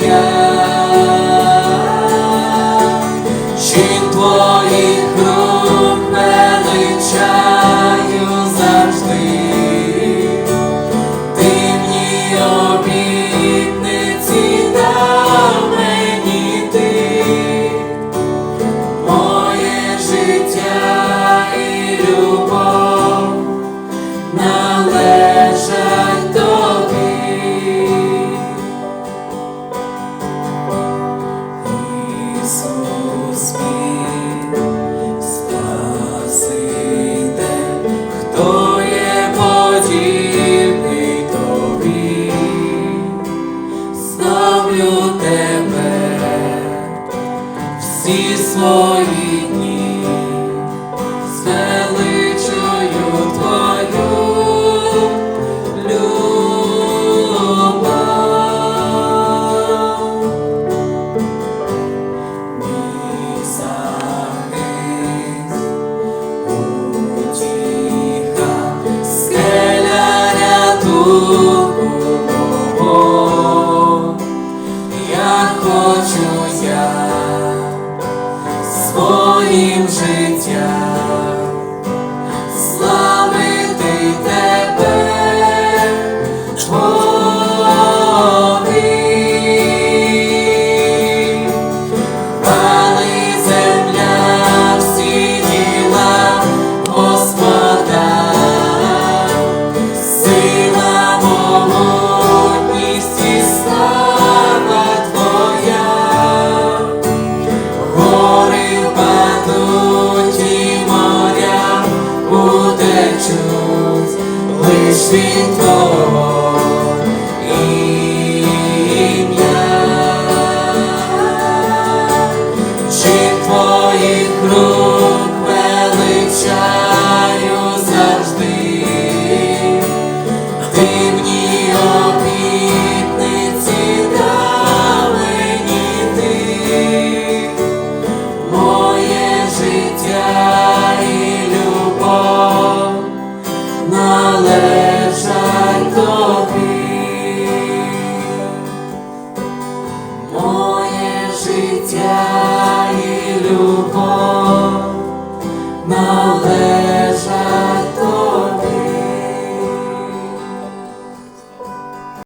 yeah. свої дні з величою твою любов. Мій захист, утіха, скеля рятунку, своїм життям лиш